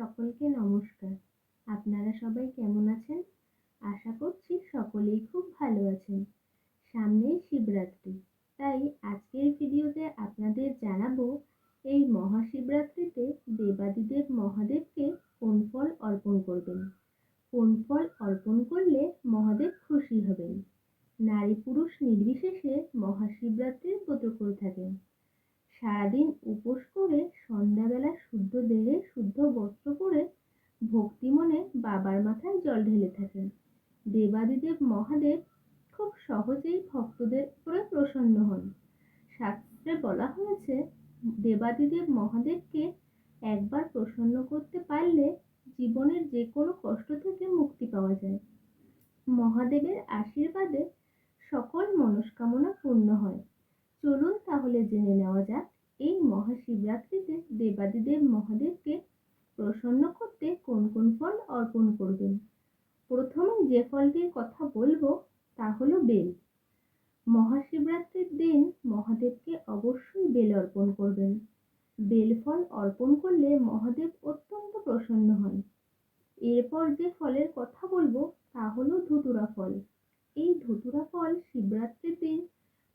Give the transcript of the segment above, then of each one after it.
সকলকে নমস্কার। আপনারা সবাই কেমন আছেন? আশা করছি সকলেই খুব ভালো আছেন। সামনেই শিবরাত্রি। তাই আজকের ভিডিওতে আপনাদের জানাব, এই মহাশিবরাত্রিতে দেবাদিদেব মহাদেবকে কোন ফল অর্পণ করবেন? কোন ফল অর্পণ করলে মহাদেব খুশি হবেন? নারী পুরুষ নির্বিশেষে মহাশিবরাত্রির ব্রত করে থাকেন সারাদিন উপোস করে সন্ধ্যাবেলা শুদ্ধ দেহে শুদ্ধ বাবার মাথায় জল ঢেলে থাকেন। দেবাদিদেব মহাদেব খুব সহজেই ভক্তদের উপরে প্রসন্ন হন। শাস্ত্রে বলা হয়েছে, দেবাদিদেব মহাদেবকে একবার প্রসন্ন করতে পারলে জীবনের যে কোনো কষ্ট থেকে মুক্তি পাওয়া যায়। মহাদেবের আশীর্বাদে সকল মনস্কামনা পূর্ণ হয়। চলুন তাহলে জেনে নেওয়া যাক, এই মহাশিবরাত্রিতে দেবাদিদেব মহাদেবকে প্রসন্ন করতে কোন কোন ফল অর্পণ করবেন? প্রথমে যে ফলটির কথা বলব, তা হলো বেল। মহাশিবরাত্রির দিন মহাদেবকে অবশ্যই বেল অর্পণ করবেন। বেল ফল অর্পণ করলে মহাদেব অত্যন্ত প্রসন্ন হন। এরপর যে ফলের কথা বলব, তা হলো ধুতুরা ফল। এই ধুতুরা ফল শিবরাত্রির দিন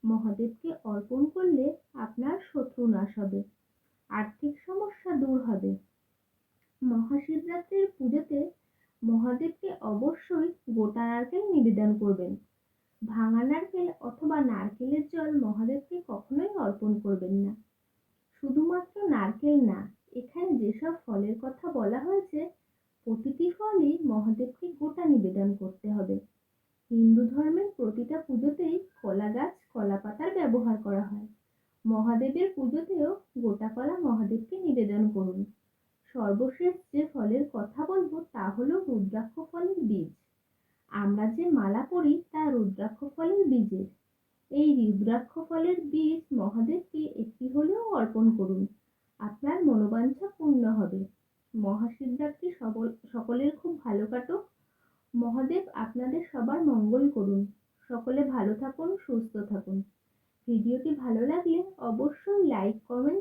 মহাদেবকে অর্পণ করলে আপনার শত্রু নাশ হবে, আর্থিক সমস্যা দূর হবে। মহাশিবরাত্রির পুজোতে মহাদেবকে অবশ্যই গোটা নারকেল নিবেদন করবেন। ভাঙা নারকেল অথবা নারকেলের জল মহাদেবকে কখনোই অর্পণ করবেন না। শুধুমাত্র নারকেল না, এখানে যেসব ফলের কথা বলা হয়েছে, প্রতিটি ফলই মহাদেবকে গোটা নিবেদন করতে হবে। হিন্দু ধর্মের প্রতিটা পুজোতেই কলা গাছ, কলা পাতার ব্যবহার করা হয়। মহাদেবের পুজোতেও গোটা কলা মহাদেবকে নিবেদন করুন। সর্বশেষ যে ফলের কথা বলব তা হলো রুদ্রাক্ষ ফলের বীজ। আমরা যে মালা পরি তা রুদ্রাক্ষ ফলের বীজের। এই রুদ্রাক্ষ ফলের বীজ মহাদেবকে একটি হলেও অর্পণ করুন। আপনার মনোবাঞ্ছা পূর্ণ হবে। মহাশিবরাত্রি সকল সকলের খুব ভালো কাটুক। মহাদেব আপনাদের সবার মঙ্গল করুন। সকলে ভালো থাকুন, সুস্থ থাকুন। ভিডিওটি ভালো লাগলে অবশ্যই লাইক কমেন্ট